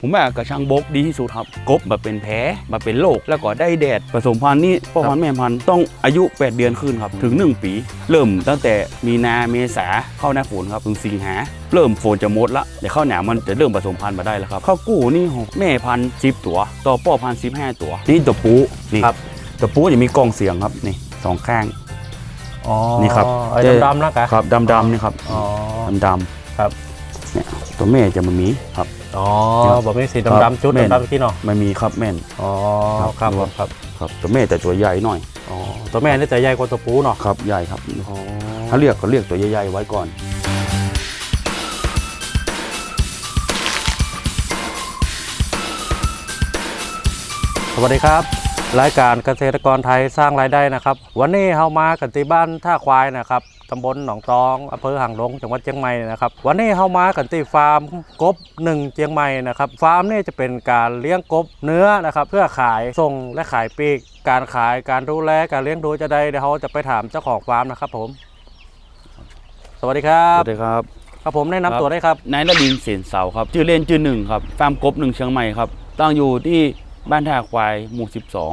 ผมว่ากระชังบกดีที่สุดครับ กบแบบเป็นแผลแบบเป็นโรคแล้วก็ได้แดดผสมพันธุ์นี่พ่อพันธุ์แม่พันธุ์ต้องอายุ 8 เดือนขึ้นครับ ถึง 1 ปี เริ่มตั้งแต่มีนาเมษาเข้าหน้าฝนครับถึงสิงหา เริ่มฝนจะหมดละเดี๋ยวเข้าหนาวมันจะเริ่มผสมพันธุ์มาได้แล้วครับข้าวกู้นี่แม่พันธุ์สิบตัว ต่อพ่อพันธุ์สิบห้าตัว นี่ตัวปูนี่ครับตัวปูจะมีกล้องเสียงครับนี่สองข้างอ๋อนี่ครับไอ้ดำๆนะครับครับดำๆนี่ครับอ๋อดำๆครับเนี่ยตัวแม่จะมามีครับ อ๋อครับแบบนี้สีครับดำๆจุดแม่นดำๆที่เนาะมันมีครับแม่นอ๋อครับครับผมครับครับตัวแม่แต่ตัวใหญ่หน่อยอ๋อตัวแม่นี่จะใหญ่กว่าตัวปูเนาะครับใหญ่ครับอ๋อถ้าเรียกก็เรียกตัวใหญ่ๆไว้ก่อนสวัสดีครับ รายการเกษตรกรไทยสร้างรายได้นะครับ วันนี้เฮามากันที่บ้านท่าควายนะครับตำบลหนองตองอำเภอหางดงจังหวัดเชียงใหม่นะครับ วันนี้เฮามากันที่ฟาร์มกบหนึ่งเชียงใหม่นะครับฟาร์มนี่จะเป็นการเลี้ยงกบเนื้อนะครับ เพื่อขายส่งและขายปลีก การขายการดูแลการเลี้ยงดูจะได้เดี๋ยวเขาจะไปถามเจ้าของฟาร์มนะครับผม สวัสดีครัสบ วัสดีครับครับผมแนะนำครับตัวได้ครับนายนดินทร์เสนเสาครับ ชื่อเล่นชื่อหนึ่งครับ ฟาร์มกบหนึ่งเชียงใหม่ครับ ตั้งอยู่ที่ บ้านท่าควายหมู่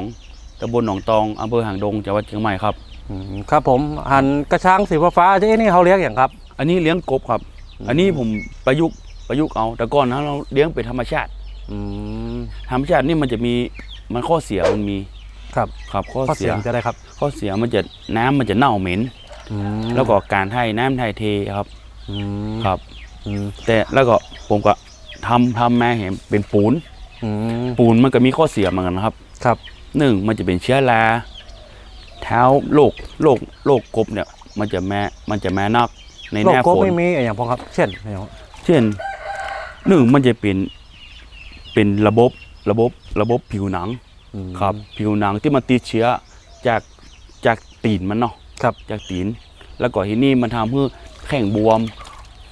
12ตำบลหนองตองอำเภอหางดงจังหวัดเชียงใหม่ครับ อืมครับผมหันกระชังสีฟ้าๆที่นี่เขาเลี้ยงอย่างครับ อันนี้เลี้ยงกบครับอันนี้ผมประยุกต์ประยุกต์เอาแต่ก่อนนะเราเลี้ยงเป็นธรรมชาติ อืม ธรรมชาตินี่มันจะมีมันข้อเสียมันมีครับ ครับข้อข้อเสีเสียยงจะได้ครับข้อเสียมันจะน้ำมันจะเน่าเหม็น อืมแล้วก็การให้น้ำไทยเทครับอืมครับ อืมแต่แล้วก็ผมก็ทำทำมาเห็นเป็นปูนอืม ปูนมันก็มีข้อเสียเหมือนกันนะครับครับหนึ่งมันจะเป็นเชื้อราเท้าโรคโรคโรคกบเนี่ย มันจะแม่มันจะแม่นักในหโรคน้ากบฝนไม่มีอย่างพอครับ เช่นอย่างเช่นหนึ่งมันจะเป็นเป็นระบบระบบระบบผิวหนังอืมครับ ผิวหนังที่มันติดเชื้อจากจากตีนมันเนาะครับจากตีน แล้วก็ที่นี่มันทำให้แข้งบวม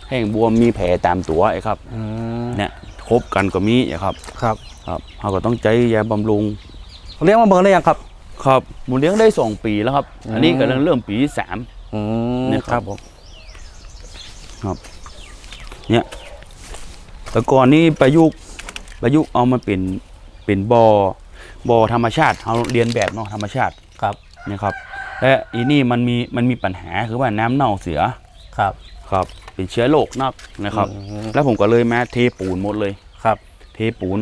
แข้งบวมมีแผลตามตัวไอ้ครับอืมเนี่ย คบกันก็มีอะครับครับครับเราก็ต้องใจยาบำรุงเลี้ยงมาเบิ่งได้ยังครับ ครับหมูเลี้ยงได้สองปีแล้วครับอืมอันนี้ก็เริ่มเริ่มปีที่สามอืมเนี่ยคครัรับบผมแต่ก่อนนี้ประยุกต์ประยุกต์เอามาเป็นเป็นบอ่อบ่อธรรมชาติเราเรียนแบบเนาะธรรมชาติครับเนี่ยครับและอีนี่มันมีมันมีปัญหาคือว่าน้ำเน่าเสียครับครับ เป็นเชื้อโรคนักนะครับอืมแล้วผมก็เลยมาเทปูนหมดเลยครับ เทปูน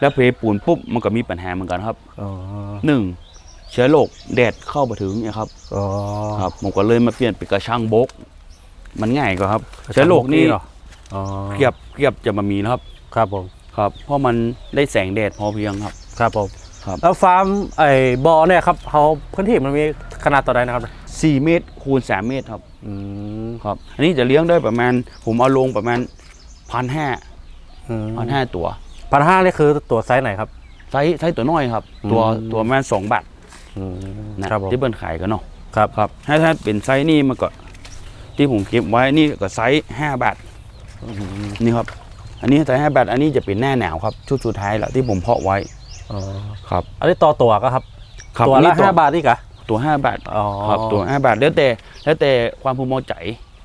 แล้วเทปูนปุ๊บมันก็มีปัญหาเหมือนกันครับอ๋อหนึ่งเชื้อโรคแดดเข้ามาถึงเนี่ยครับอ๋อครับผมก็เลยมาเปลี่ยนเป็นกระชังบก มันง่ายกว่าครับ เชื้อโรคนี่เหรออ๋อเกียบเกียบจะมามีนะครับ ครับผมครับ เพราะมันได้แสงแดดพอเพียงครับ ครับผมครับแล้วฟาร์มไอ้บ่อเนี่ยครับเขาพื้นที่มันมีขนาดต่อใดนะครับ4เมตรคูณ3เมตรครับ อืมครับ อันนี้จะเลี้ยงได้ประมาณ ผมเอาลงประมาณพันห้าอืมพันห้าตัวพันห้านี่คือตัวไซส์ไหนครับไซส์ไซส์ตัวน้อยครับ ตัวอืมตัวประมาณสองบาทอืมนะครับผมที่เบิ้ลขายกันเนาะครับครับถ้าถ้าเป็นไซส์นี่มันก็ ที่ผมเก็บไว้นี่ก็ไซส์ห้าบาทอืมนี่ครับ อันนี้ไซส์ห้าบาทอันนี้จะเป็นหน้าหนาวครับ ชุดสุดท้ายแล้วที่ผมเพาะไว้อ๋อครับ อันนี้ต่อตัวก็ครับครับตัวอันละนี้ห้าบาทนี่กะ ตัวห้าบาทอ๋อ ครับตัวห้าบาทแล้วแต่แล้วแต่ความพึงพอใจ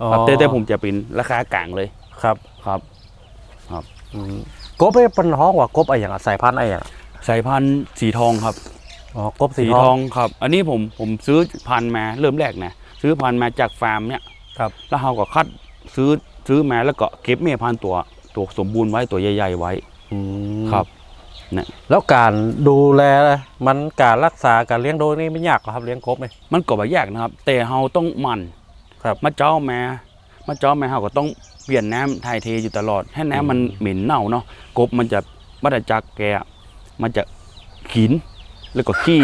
อ๋อครับแต่แต่ผมจะเป็นราคากลางเลยครับครับ อืมกบเป็นปันห้องว่ากบอะไรอย่างอะสายพันธุ์อะไรอย่างอะสายพันธุ์สีทองครับ อ๋อกบสีสีททอองงครับ อันนี้ผมผมซื้อพันธุ์มาเริ่มแรกนะซื้อพันธุ์มาจากฟาร์มเนี่ย ครับ แล้วเราก็คัดซื้อซื้อมาแล้วก็เก็บแม่พันธุ์ตัวตัวสมบูรณ์ไว้ตัวใหญ่ ๆ ไว้ อืมครับ แล้วการดูแลมันการรักษาการเลี้ยงดูนี่ไม่ยากเหรอครับเลี้ยงกบไหมมันก็บ่ยากนะครับ แต่เราต้องหมันครับมาเจ้ามามาเจ้ามาเราก็ต้องเปลี่ยนน้ำถ่ายเทอยู่ตลอด ให้น้ำมันเหม็นเน่าเนาะกบมันจะวัฏจักรแกอะมันจะขินแล้วก็ขี้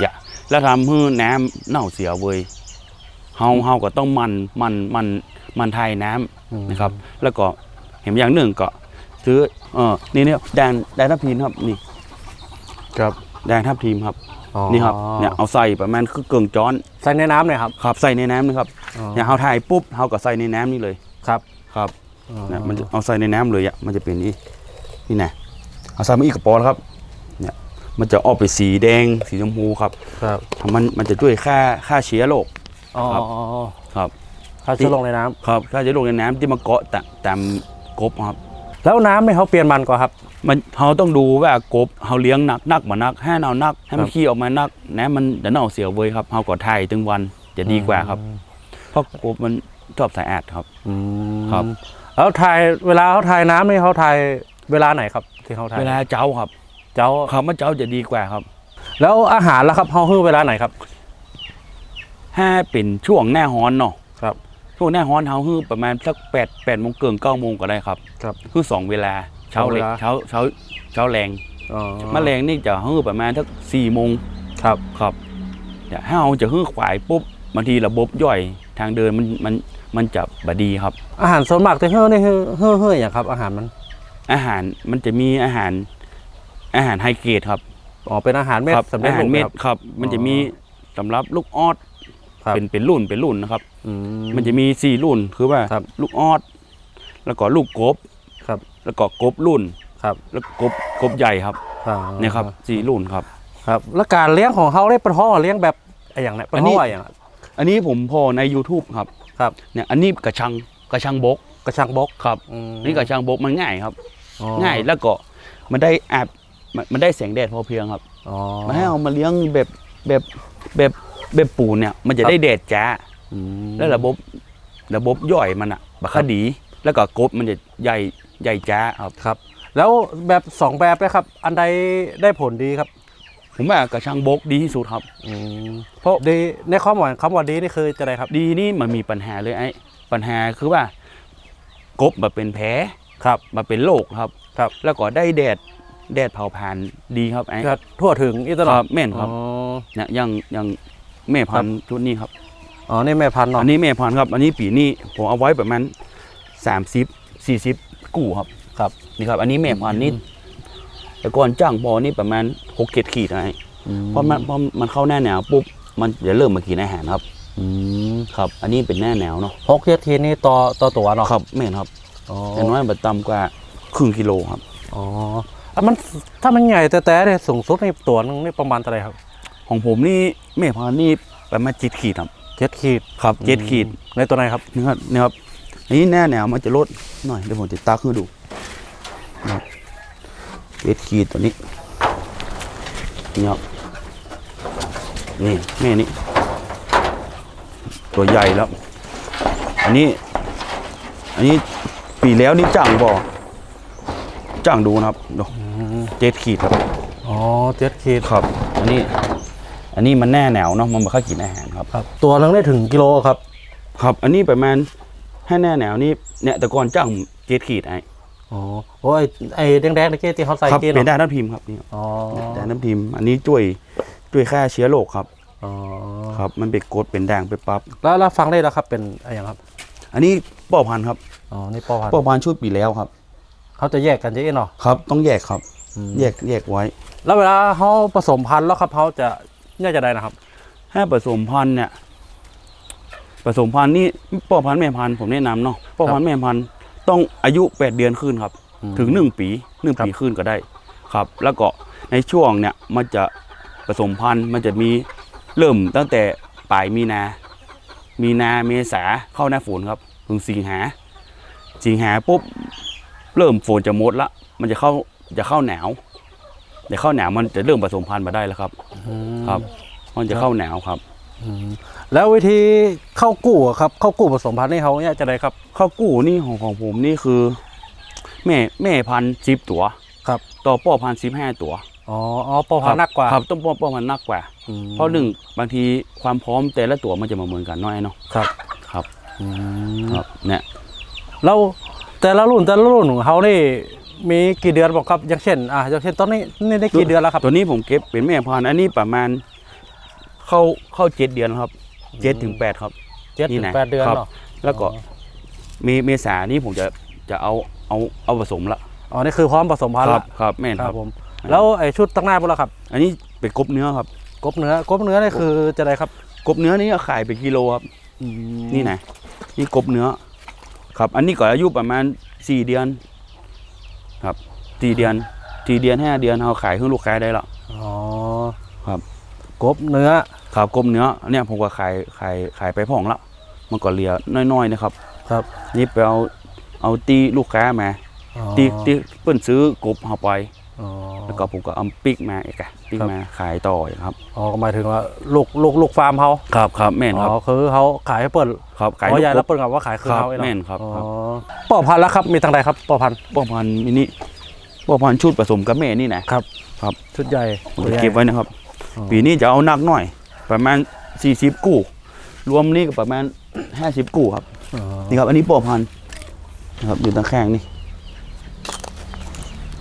อย่าแล้วทำให้น้ำเน่าเสียเว้ยเฮาเฮาก็ต้องมันมันมันมันถ่ายน้ำนะครับ แล้วก็เห็นอย่างหนึ่งก็ ซื้อเออนี่เนี่ยแดงแดงทับทิมครับนี่ ครับ แดงทับทิมครับ อ๋อนี่ครับเนี่ยเอาใส่ประมาณคือเกิงจ้อนใส่ในน้ำเนี่ยครับครับใส่ในน้ำนะครับอ๋ออย่างเฮาถ่ายปุ๊บเฮาก็ใส่ในน้ำนี่เลยครับครับอ๋อเนี่ยมันจะเอาใส่ในน้ำเลยอะมันจะเป็นนี่นี่นะเอาใส่มาอีกกระป๋อแล้วครับ เนี่ยมันจะออกไปสีแดงสีชมพูครับครับมันมันจะช่วยฆ่าฆ่าเชื้อโรค อ๋อครับอ๋ออ๋อครับเขาจะลงในน้ำครับฆ่าเชื้อโรคในน้ำที่มาเกาะตะตามกบครับ แแล้วน้ำไม่เขาเปลี่ยนมันก่อนครับ มันเขาต้องดูว่ากบเขาเลี้ยงหนักนักมานักให้เนานักให้มันครับขี้ออกมานักแหนมันจะเน่าเสียเว้ยครับเขาก็ไทยถึงวันจะดีกว่าครับเพราะกบมันชอบสะอาดครับอืมครับแล้วถ่ายเวลาเขาถ่ายน้ำนี่เขาถ่ายเวลาไหนครับที่เขาถ่ายเวลาเจ้าครับ เจ้าครับมันเจ้าจะดีกว่าครับ แล้วอาหารล่ะครับเขาฮื้อเวลาไหนครับถ้าเป็นช่วงหน้าฮ้อนเนาะครับ ช่วงหน้าฮ้อนเขาคือประมาณสักแปดแปดโมงเกินเก้าโมงก็ได้ครับครับ คือสองเวลาเช้าสองเลเวยลา เช้าเช้าเช้าแรงอ๋อมะแรงนี่จะฮือประมาณสักสี่โมงครับครับเนี่ยถ้าเราจะฮือขวายปุ๊บบางทีระบบย่อยทางเดินมันมันมันจะบดีครับ อาหารส่วนมากที่ฮื้อนี่ฮื้อฮื้อฮื้ออย่างครับ อาหารมันอาหารมันจะมีอาหารอาหารไฮเกรดครับ อ๋อเป็นอาหารเม็ดครับสำเร็จอาหารรูปเม็ดครับ ครับ มันจะมีสำหรับลูกออด ครับเป็นเป็นรุ่นเป็นรุ่นนะครับ อืมันจะมีสี่รุ่นคือว่าครับลูกออดแล้วก็ลูกกบครับ แล้วก็กบรุ่น ครับแล้วก็กบกบใหญ่ครับอ่าเนี่ยครับสี่รุ่นครับ ครับ แล้วการเลี้ยงของเขาได้เป็นพ่อเลี้ยงแบบไอ้อย่างไหนเป็นอันนี้พ่ออย่างอันนี้ผมพอใน YouTube ครับครับ เนี่ยอันนี้กระชังกระชังบกกระชังบกครับ อืมนี่กระชังบกมันง่ายครับ อ๋อง่ายแล้วก็มันได้แอบมันมันได้แสงแดดพอเพียงครับอ๋อมาให้เอามาเลี้ยงแบบแบบแบบ แบบปูนเนี่ยมันจะครับได้แดดจ้าอืมแล้วระบบระบบย่อยมันอะบักคดี แล้วก็กบมันจะใหญ่ใหญ่จ้าครับครับ แล้วแบบสองแบบนะครับ อันใดได้ผลดีครับ ผมว่ากระชังบกดีที่สุดครับอืมเพราะดีในความหมายคำว่าดีนี่คือจะไดครับ ดีนี่มันมีปัญหาเลยไอ้ปัญหาคือว่ากบมาเป็นแผลครับมาเป็นโรคครับครับ แล้วก็ได้แดดแดดเผาผลาญดีครับไอ้ก็ทั่วถึงอีตลคอรัดบแม่นครับอ๋อเนี่ยยังยัง แม่พันธุ์ชุดนี้ครับอ๋อนี่แม่พันธุ์เนาะอันนี้แม่พันธุ์ครับ อันนี้ปีนี้ผมเอาไว้ประมาณสามสิบสี่สิบกู้ครับครับนี่ครับ อันนี้แม่พันธุ์นี่แต่ก่อนจ้างบอนี่ประมาณหกเจ็ดขีดไอ้อืมเพราะมันเพราะมันเข้าหน้าหนาวปุ๊บมันจะเริ่มมากินอาหารครับอืมครับ อันนี้เป็นหน้าหนาวเนาะหกเจ็ดทีนี่ต่อต่อตัวเนาะครับแม่นครับอ๋ออย่างน้อยบัต่ำกว่าครึ่งกิโลครับอ๋ออะมันถ้ามันใหญ่แต่แต่เนี่ยสูงสุดในตัวนึงนี่ประมาณเท่าไหร่ครับ ของผมนี่แม่พันธุ์นี่ประมาณเจ็ดขีดครับเจ็ดขีดครับเจ็ดขีดในตัวไหนครับนี่ครับนี่ครับอันนี้หน้าหนาวมันจะลดหน่อยเดี๋ยวผมจะตักให้ดูนะครับเจ็ดขีดตัวนี้นี่ครับนี่แม่นี่ตัวใหญ่แล้ว อันนี้ อันนี้ปีแล้วนี่จ้างบ่จ้างดูนะครับดูเจ็ดขีดครับ อ๋อเจ็ดขีดครับ อันนี้ อันนี้มันแน่หนาวเนาะมันไม่ค่อยกินอาหารครับ ครับ ตัวนึงได้ถึงกิโลครับ ครับ อันนี้ประมาณให้แน่หนาวนี่เนี่ยแต่ก่อนจ้างเจ็ดขีดไอ้อ๋อโอ้ยไอ้แดงๆตะเกียที่เขาใส่ครับเกียเป็นเนาะด้านน้ำพิมพ์ครับนี่อ๋อด้านน้ำพิมพ์ อันนี้ช่วยช่วยฆ่าเชื้อโรคครับอ๋อครับมันเป็นกรดเป็นด่างไปปั๊บแล้วแล้วฟังได้แล้วครับเป็นอะไรอย่างครับ อันนี้ป่อพันธุ์ครับอ๋อนี่ปอพันธุ์ป่อพันธุ์ช่วยปีแล้วครับเขาจะแยกกันจะเองเนาะครับ ต้องแยกครับอืมแยกแยกไว้ แล้วเวลาเขาผสมพันธุ์แล้วครับเขาจะเนี่ยจะได้นะครับ ถ้าผสมพันธุ์เนี่ยผสมพันธุ์นี่ป่อพันธุ์แม่พันธุ์ผมแนะนำเนาะป่อพันธุ์แม่พันธุ์ต้องอายุแปดเดือนขึ้นครับ ถึงหนึ่งปีหนึ่งครับปีขึ้นก็ได้ครับ แล้วก็ในช่วงเนี่ยมันจะผสมพันธุ์มันจะมีเริ่มตั้งแต่ปลายมีนา มีนาเมษาเข้าหน้าฝนครับ ถึงสิงหา สิงหาปุ๊บเริ่มฝนจะหมดละ มันจะเข้าจะเข้าหนาว เดี๋ยวเข้าหนาวมันจะเริ่มผสมพันธุ์มาได้แล้วครับ อืมครับ มันจะเข้าหนาวครับ อืมแล้ววิธีเข้ากู้อะครับเข้ากู้ผสมพันธุ์นี่เขาเนี่ยจะได้ครับข้าวกู้นี่ของของผมนี่คือ แม่แม่พันธุ์สิบตัว ครับต่อพ่อพันธุ์สิบห้าตัวอ๋ออ๋อปอพันธุ์หนักกว่าครับต้องป้อป้อมันหนักกว่า อืมเพราะหนึ่งบางทีความพร้อมแต่ละตัวมันจะมาเหมือนกันน้อยเนาะครับครับอืมครับเนี่ยแล้วแต่ละรุ่นแต่ละรุ่นของเขานี่ มีกี่เดือนบอกครับอย่างเช่นอะอย่างเช่นตอนนี้นี่ได้กี่เดือนแล้วครับตัวนี้ผมเก็บเป็นแม่พันธุ์อันนี้ประมาณเข้าเข้าเจ็ดเดือนครับเจ็ดถึงแปดครับเจ็ดนี่ถึงนะแปดเดือนครับเนาะแล้วก็เมเมษานี่ผมจะจะเอาเอาเอาผสมละอ๋อนี่คือพร้อมผสมพันธุ์ครัละบครับแม่นคครัรับบผมแล้วไอ้ชุดตั้งหน้าพวกเราครับ อันนี้เป็นกบเนื้อครับ กบเนื้อกบเนื้อนี่คือจะได้ครับ กบเนื้อนี่ขายเป็นกิโลครับนี่นะนี่กบเนื้อ ครับ อันนี้ก็อายุประมาณสี่เดือน ครับสี่เดือนสี่เดือนห้าเดือนเราขายให้ลูกค้าได้และอ๋อครับ กบเนื้อครับกบเนื้อเนี่ยผมก็ขายขายขายไปพ่องละมันก็เหลือน้อยๆนะครับ ครับนี่ไปเอาเอาตีลูกค้ามาอ๋อที่ที่เปิ้นซื้อกบเฮาไปอ๋อ แล้วก็ผมก็เอาปิกมาอีกอะปิกครับมาขายต่ออีกครับอ๋อก็หมายถึงว่าลูกลูกลูกฟาร์มเขาครับครับแม่นอ๋ครับอคือเขาขายให้เปิดครับขายอ๋อใหญ่กแล้วบเปิดกับว่าขายคือครับเขาเองเนาะแม่นครับอ๋อครับป่อพันธุ์แล้วครับมีทางใดครับป่อพันธุ์พ่อพันธุ์มินิพ่อพันธุ์ชุดผสมกับแม่นี่นะครับครับชุดใหญ่ผมจะเก็บไว้นะครับอ๋อปีนี้จะเอาหนักหน่อย ประมาณ 40 กู้ รวมนี่ก็ประมาณ 50 กู้ครับอ๋อนี่ครับ อันนี้พ่อพันธุ์นะครับอยู่ตางแข้งนี่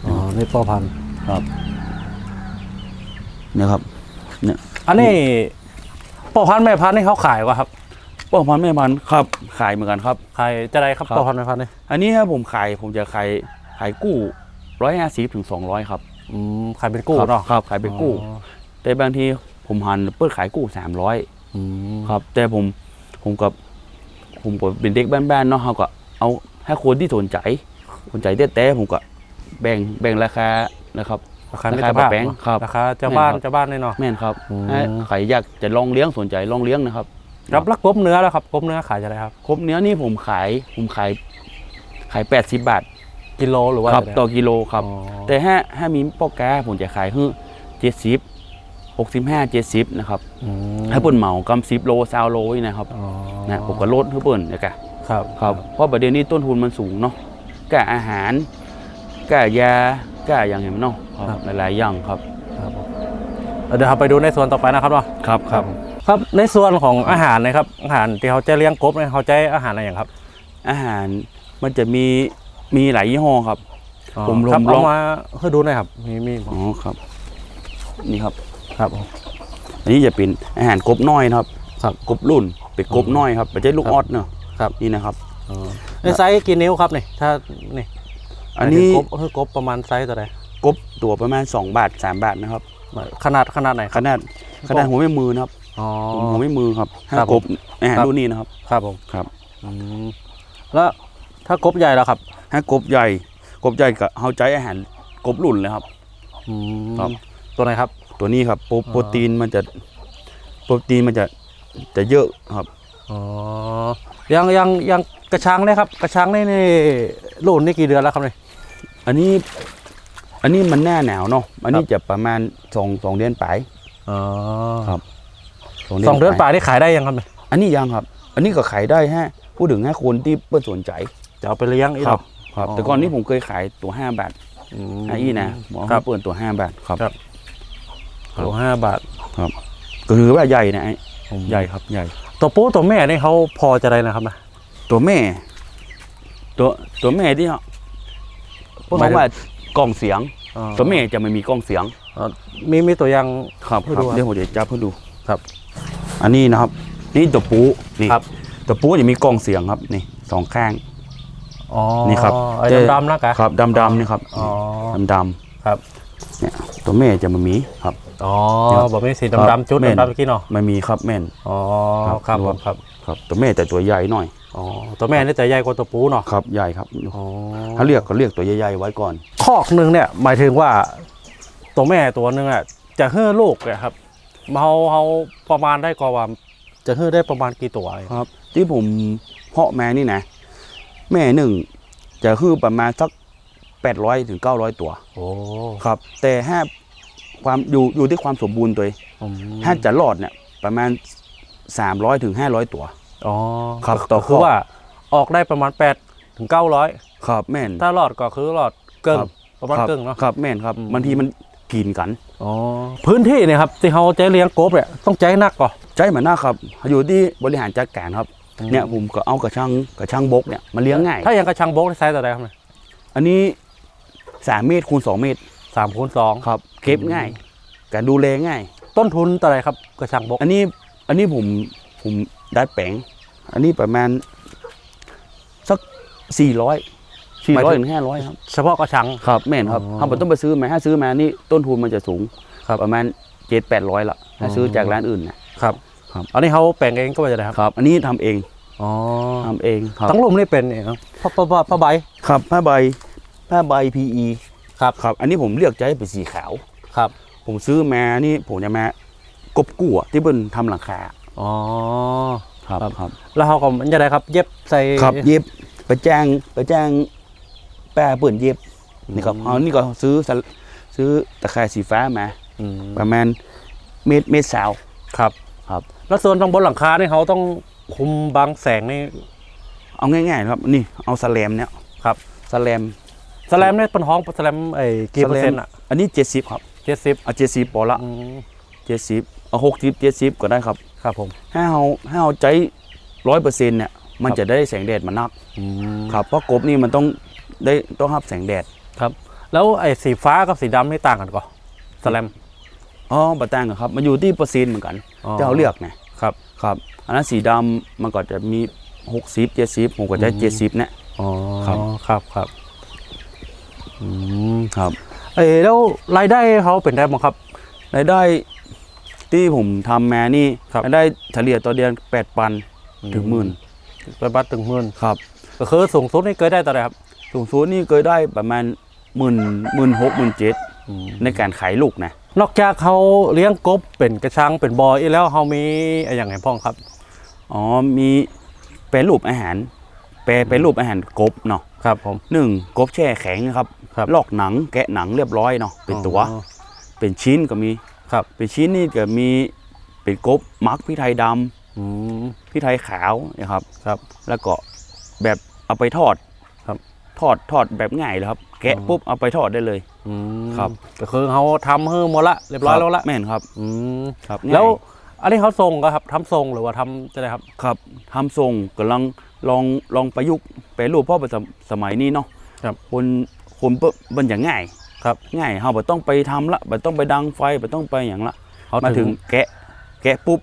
อ๋อนี่ป่อพันธุ์ เนี่ยครับอันนี้ป่อพันธุ์แม่พันธุ์นี่เขาขายวะครับพ่อพันธุ์แม่พันธุ์ครับ ขายเหมือนกันครับ ขายจะได้ครับครับป่อพันธุ์แม่พันธุ์นี่อันนี้ถ้าผมขายผมจะขายขายกู้ร้อยห้าสิบถึงสองร้อยครับอืมขายเป็นกู้ครับเนาะครับ ขายเป็นกู้ อ๋อแต่บางทีผมหันเปิดขายกู้สามร้อยอืมครับ แต่ผมผมกับผมก็เป็นเด็กบ้านๆเนาะเขาก็เอาให้คนที่สนใจสนใจแต่ๆผมก็ แบ่งแบ่งราคานะครับราคาราไม่คาตรภาพแปลงเนอะครับราคาเจ้าบ้านแม่นครับเจ้าบ้านนี่เนาะแม่นครับอืมให้ใครอยากจะลองเลี้ยงสนใจลองเลี้ยงนะครับรับลักกบเนื้อแล้วครับกบเนื้อขายจะได้ครับครบเนี้ยนี่ผมขายผมขายขายแปดสิบบาทกิโลหรือว่าครับจะได้ต่อกิโลครับอ๋อแต่ถ้าถ้ามีปอกแกผมจะขายคือเจ็ดสิบหกสิบห้าเจ็ดสิบนะครับอืมให้เปิ่นเหมากำสิบโลซาวโลนี่นะครับอ๋อนะผมก็ลดให้เปิ่นนะกะครับครับเพราะประเด็นนี้ต้นทุนมันสูงเนาะกะอาหาร กะยากะอย่างเห็นไหมเนาะครับ หลายๆอย่างครับครับผมเดี๋ยวเราไปดูในส่วนต่อไปนะครับเนาะครับครับครับในส่วนของอาหารนะครับ อาหารที่เขาจะเลี้ยงกบเนี่ยเขาใช้อาหารอะไรอย่างครับ อาหารมันจะมีมีหลายยี่ห้อครับ ผมครับผมลองเอามาให้ดูหน่อยครับมีมีอ๋อครับ นี่ครับครับผมอันนี้จะเป็นอาหารกบน้อยนะครับครับกบรุ่นเป็นกบน้อยครับไม่ใช่ลูกครับออดเนาะครับนี่นะครับในไซส์กี่นิ้วครับนี่ถ้านี่ อันนี้กบคือกบประมาณไซส์เท่าไหร่กบตัวประมาณ 2 บาท 3 บาทนะครับ ขนาดขนาดไหนคขรับนาดขนาดหัวไม่มือนะครับอ๋อหัวไม่มือครับห้าครับกบอาหารครับรุ่นนี้นะครับครับผมครับอืมแล้วถ้ากบใหญ่แล้วครับห้ากบใหญ่กบใหญ่กับเฮาใจอาหารกบรุ่นเลยครับอืมครับตัวไหนครับ ตัวนี้ครับโปรอ๋อโปรตีนมันจะโปรตีนมันจะจะเยอะครับอ๋อยังยังยังกระชังเนี่ยครับ กระชังนี่นี่รุ่นนี่กี่เดือนแล้วครับนี่ อันนี้ อันนี้มันหน้าหนาวเนาะอันนี้จะประมาณสองสองเดือนไป อ๋อครับสองเดือนป่านี่ขายได้ยังครับนี่อันนี้ยังครับ อันนี้ก็ขายได้ฮะพูดถึงให้คนที่เปิดสนใจ จะเอาไปเลี้ยงอีกครับเหอครับอ๋อแต่ก่อนนี้ผมเคยขายตัว5บาทอืมไอ้นะหมอครับเปิดตัว5บาทครับครับตัวห้าบาทก็คือว่าใหญ่นะไอ้อืมใหญ่ครับใหญ่ ตัวปูตัวแม่นี่เขาพอจะได้นะครับนะตัวแม่ ตัวตัวแม่ที่ เขาเพหมายถึราะงว่ากล้องเสียงอ๋อตัวแม่จะไม่มีกล้องเสียงอ๋อมีมีตัวอย่าง ครับให้ครัดูบครับ เดี๋ยวผมจะจับให้ดูครับ อันนี้นะครับ นี่ตัวปูนี่ครับตัวปูจะมีกล้องเสียงครับนี่สองข้าง อ๋อนี่ครับไอ้เจอดำๆนะกะ ครับดำดำๆนี่ครับอ๋อ ดำดำครับ ๆเนี่ยตัวแม่จะไม่มีครับ อ๋อครับ บอกมีสีครับดำๆจุดแม่นดำๆเมื่อกี้เนาะไม่มีครับแม่น อ๋อครับครับดูผครับมครับ ครับ ตัวแม่แต่ตัวใหญ่หน่อย อ๋อตัวแม่นี่แต่ใหญ่กว่าตัวปูเนาะครับใหญ่ครับอ๋อถ้าเรียกก็เรียกตัวใหญ่ๆไว้ก่อน คอกหนึ่งเนี่ยหมายถึงว่า ตัวแม่ตัวหนึ่งอะจะเฮือลูกเนี่ยครับเขาเขาประมาณได้ก็ว่าจะเฮือได้ประมาณกี่ตัวครับ ที่ผมเพาะแม่นี่นะ แม่หนึ่งจะคือประมาณสัก800ถึง900ตัวโอ้ครับ แต่ถ้าความอยู่อยู่ที่ความสมบูรณ์ตัวเองอืมถ้าจะรอดเนี่ยประมาณ300ถึง500ตัว อ๋อครับก็ต่อคือคอกว่าออกได้ประมาณ8ถึง900 ครับแม่น ถ้ารอดก็คือรอดเกินครับ ประมาณครับเกินเนาะ ครับแม่นครับอืม บางทีมันกินกัน อ๋อพื้นที่เนี่ยครับที่เขาจะเลี้ยงกบเนี่ยต้องใจนักก่อน ใจมันนะครับ อยู่ที่บริหารจัดการครับเนี่ยผมก็เอากระชังกระชังบกเนี่ยมาเลี้ยงง่าย ถ้าอย่างกระชังโบกไซส์อะไรครับเนี่ยอันนี้สามเมตรคูณสองเมตรสามคูณสองครับเก็บง่ายการดูแลง่าย ต้นทุนอะไรครับกระชังโบกอันนี้อันนี้ผม ผมได้แปลง อันนี้ประมาณสักสี่ร้อยสี่ร้อยถึงห้าร้อยครับ เฉพาะกระชัง ครับแม่นครับอ๋อถ้าผมต้องไปซื้อมาถ้าซื้อมานี่ต้นทุนมันจะสูงครับประมาณเจ็ดแปดร้อยละถ้าอ๋อซื้อจากร้านอื่นนะครับครับ อันนี้เขาแปลงเองก็ว่าจะได้ครับครับ อันนี้ทำเองอ๋อทำเองครับทั้งลุ่มนี่เป็นเองครับผ้าผ้าผ้าผ้าใบครับผ้าใบผ้าใบ PE ครับครับ อันนี้ผมเลือกใช้เป็นสีขาว ครับ ผมซื้อมานี่ผมจะมากบกั่วที่เป็นทำหลังคา อ๋อครับครับครับ แล้วเขาก็มันจะได้ครับ เย็บใส่ครับเย็บไปแจ้งไปแจ้งแปะเปื่อนเย็บนี่ครับเอานี่ก็ซื้อสะซื้อตะข่ายสีฟ้ามาอืมประมาณเมตรเมตรสาวครับครับ แล้วส่วนตรงบนหลังคานี่เขาต้องคุมบังแสงนี่เอาง่ายๆครับ นี่เอาสแลมเนี่ยครับสแลมสแลมเนี่ยเป็นห้องสแลมไอ้กี่เปอร์เซ็นต์อะอันนี้เจ็ดสิบครับเจ็ดสิบเอาเจ็ดสิบพอละเจ็ดสิบเอาหกสิบเจ็ดสิบก็ได้ครับ ครับผมให้เอาให้เอาใจร้อยเปอร์เซ็นต์เนี่ยมันจะได้แสงแดดมานักอืมครับเพราะกบนี่มันต้องได้ต้องรับแสงแดดครับ แล้วไอ้สีฟ้ากับสีดำนี่ต่างกันก่อนสแลมอ๋อบัตแตงอะครับ มันอยู่ที่เปอร์เซ็นต์เหมือนกันที่เราเลือกไงครับครับ อันนั้นสีดำมันก็จะมีหกสิบเจ็ดสิบผมก็จะอืมเจ็ดสิบเนี่ยอ๋อครับครับครับอืมครับเอ้ยแล้วรายได้เขาเป็นได้บ้างครับรายได้ ที่ผมทำมานี่ครับรายได้เฉลี่ยต่อเดือนแปดพันถึงหมื่นไปบัตรถึงหมื่นครับก็คือสูงสุดนี่เคยได้ต่อไหนครับสูงสุดนี่เคยได้ประมาณหมื่นหมื่นหกหมื่นเจ็ดในการขายลูกนะนอกจากเขาเลี้ยงกบเป็นกระชังเป็นบอยแล้วเขามีอะไรอย่างไรพ้องครับ อ๋อมีแปรรูปอาหาร แปรแปรรูปอาหารกบเนาะครับผมหนึ่งกบแช่แข็งครับครับ ลอกหนังแกะหนังเรียบร้อยเนาะเป็นตัวอ๋อเป็นชิ้นก็มี ครับเป็นชิ้นนี่ก็มีเป็นกบมักพริกไทยดำอืมพริกไทยขาวนะครับครับ แล้วก็แบบเอาไปทอดครับทอดทอดแบบง่ายเลยครับ แกะอ๋อปุ๊บเอาไปทอดได้เลยอืมครับก็คือเขาทำให้หมดละเรียบร้อยแล้วละแม่นครับอืมครับแล้วง่ายอันนี้เขาทรงก็ครับทำทรงหรือว่าทำจะได้ครับครับทำทรงกำลังลองลองประยุกต์แปรรูปเพราะว่าสมสมัยนี้เนาะครับคนคนเปิ้นมันอย่างง่าย ครับง่ายเฮาบ่ต้องไปทำละบ่ต้องไปดังไฟบ่ต้องไปอย่างละเขามาถึงแกะ แกะปุ๊บ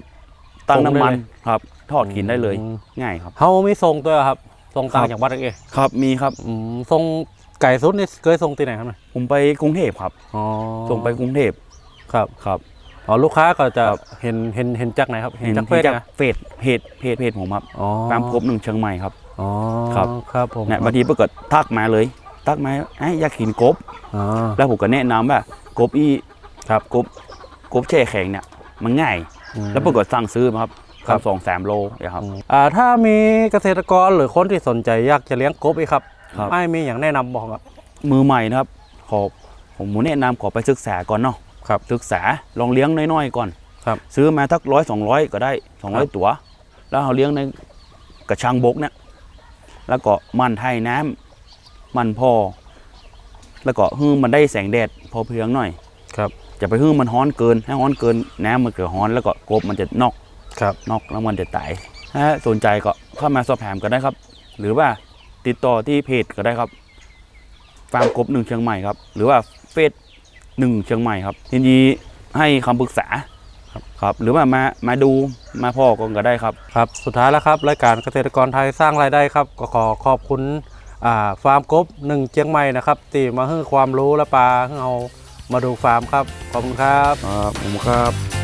ตั้งปรุงน้ำมันได้เลยครับ ทอดกินได้เลยอืมง่ายครับเขามีทรงด้วยครับทรงต่างครับจากวัดเองครับมีครับอืมทรงไก่สุดนี่เคยทรงที่ไหนครับเนี่ยผมไปกรุงเทพครับอ๋อส่งไปกรุงเทพครับครับอ๋อลูกค้าก็จะครับเห็นเห็นเห็นจากไหนครับ เห็นจากเฟซจากนะเฟซเพจเพจเพจผมครับอ๋อตามพบหนึ่งเชียงใหม่ครับอ๋อครับครับผมเนี่ยบางทีเพื่อก็ทักมาเลย ทักมาไอ้ยอยากกินกบ อ๋อ แล้วผมก็แนะนำว่ากบอีครับกบกบแช่แข็งเนี่ยมันง่าย อืมแล้วปรากฏสั่งซื้อมาครับครับสองสามโลเนี่ยครับ อ่าถ้ามีเกษตรกรหรือคนที่สนใจอยากจะเลี้ยงกบอีกครับครับ ไม่มีอย่างแนะนำบอกครับ มือใหม่นะครับ ขอผมแนะนำขอไปศึกษาก่อนเนาะครับศึกษาลองเลี้ยงน้อยๆก่อนครับซื้อมาทักร้อยสองร้อยก็ได้สองคร้รัอยบ ตัว แล้วเราเลี้ยงในกระชังบกเนี่ยแล้วก็มันให้น้ำ มันพอ แล้วก็ฮื้อมันได้แสงแดดพอเพียงหน่อย ครับ จะไปฮื้อมันฮ้อนเกินให้ฮ้อนเกินน้ำมันเกิดฮ้อนแล้วก็กบมันจะนอก ครับนอกแล้วมันจะตาย ถ้าสนใจก็เข้ามาสอบถามกันได้ครับ หรือว่าติดต่อที่เพจก็ได้ครับ ฟาร์มกบหนึ่งเชียงใหม่ครับ หรือว่าเฟซหนึ่งเชียงใหม่ครับยินดีให้คำปรึกษาครับครับหรือว่ามามาดูมาพ่อกันก็ได้ครับ ครับ สุดท้ายแล้วครับ รายการเกษตรกรไทยสร้างรายได้ครับ ก็ขอขอบคุณอ่า ฟาร์มกบหนึ่งเชียงใหม่นะครับตีมาให้ความรู้และปลาให้เรามาดูฟาร์มครับ ขอบคุณครับ ครับผมครับ